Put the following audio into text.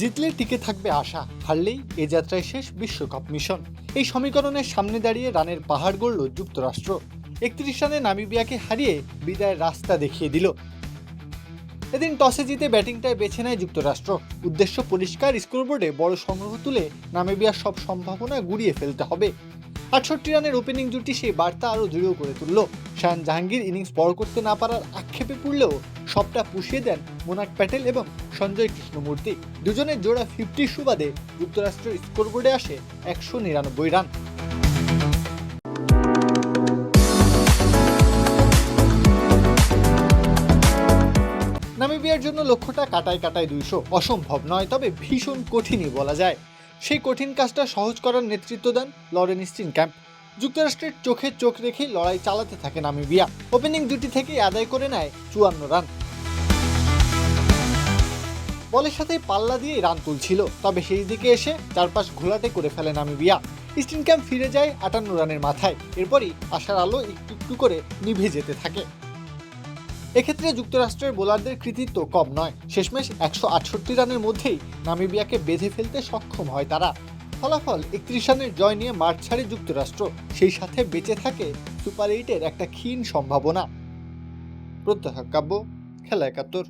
জিতলে টিকে থাকবে আশা, হারলেই এ যাত্রায় শেষ বিশ্বকাপ মিশন। এই সমীকরণের সামনে দাঁড়িয়ে রানের পাহাড় গড়ল যুক্তরাষ্ট্র। একত্রিশ রানে নামিবিয়াকে হারিয়ে বিদায়ের রাস্তা দেখিয়ে দিল। এদিন টসে জিতে ব্যাটিংটায় বেছে নেয় যুক্তরাষ্ট্র। উদ্দেশ্য পরিষ্কার, স্কোরবোর্ডে বড় সংগ্রহ তুলে নামিবিয়ার সব সম্ভাবনা গুড়িয়ে ফেলতে হবে। আটষট্টি রানের ওপেনিং জুটি সেই বার্তা আরও দৃঢ় করে তুলল। শায়ান জাহাঙ্গীর ইনিংস বড় করতে না পারার আক্ষেপে পড়লেও সবটা পুষিয়ে দেন মোনাক প্যাটেল এবং সঞ্জয় কৃষ্ণমূর্তি। দুজনের জোড়া ফিফটি সুবাদে যুক্তরাষ্ট্রের স্কোরবোর্ডে আসে একশো নিরানব্বই রান। নামিবিয়ার জন্য লক্ষ্যটা কাটায় কাটায় দুইশো। অসম্ভব নয়, তবে ভীষণ কঠিনই বলা যায়। সেই কঠিন কাজটা সহজ করার নেতৃত্ব দেন লরেন স্টিন ক্যাম্প যুক্তরাষ্ট্রের চোখে চোখ রেখে লড়াই চালাতে থাকে নামিবিয়া। ওপেনিং দুটি থেকে আদায় করে নেয় চুয়ান্ন রান। বলের সাথে পাল্লা দিয়ে রান তুলছিল। তবে সেই দিকে এসে চারপাশ ঘোলাটে করে ফেলে নামিবিয়া। স্টিন ক্যাম্প ফিরে যায় আটান্ন রানের মাথায়। এরপরই আশার আলো একটু একটু করে নিভে যেতে থাকে। এক্ষেত্রে যুক্তরাষ্ট্রের বোলারদের কৃতিত্ব কম নয়। শেষমেশ একশো আটষট্টি রানের মধ্যেই নামিবিয়াকে বেঁধে ফেলতে সক্ষম হয় তারা। ফলাফল একত্রিশ রানের জয় নিয়ে মাঠ ছাড়ে যুক্তরাষ্ট্র। সেই সাথে বেঁচে থাকে সুপার এইটের একটা ক্ষীণ সম্ভাবনা। প্রত্যাহ কাব্য, খেলা একাত্তর।